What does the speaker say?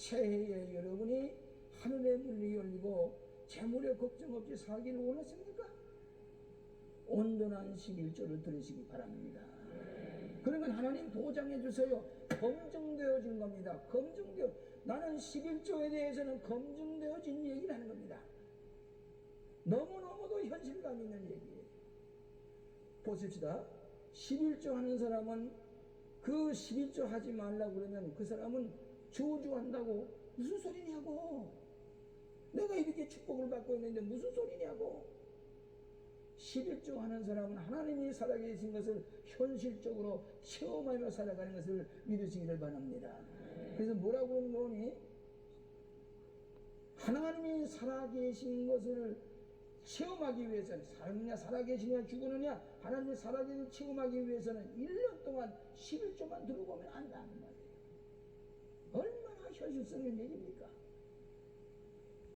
새해에 여러분이 하늘의 문이 열리고 재물에 걱정 없이 살기를 원하십니까? 온전한 11조를 들으시기 바랍니다. 그러면 하나님 보장해 주세요. 검증되어진 겁니다. 검증되어 나는 11조에 대해서는 검증되어진 얘기를 하는 겁니다. 너무너무도 현실감 있는 얘기예요. 보십시다. 11조 하는 사람은 그 11조 하지 말라고 그러면 그 사람은 저주한다고 무슨 소리냐고. 내가 이렇게 축복을 받고 있는데 무슨 소리냐고. 11조 하는 사람은 하나님이 살아계신 것을 현실적으로 체험하며 살아가는 것을 믿으시기를 바랍니다. 그래서 뭐라고 거니? 하나님이 살아계신 것을 체험하기 위해서는 살느냐 살아계시냐 죽으느냐 하나님이 살아계신 체험하기 위해서는 1년 동안 11조만 들고 오면 안 된다는 말이에요. 얼마나 현실성인 얘기입니까?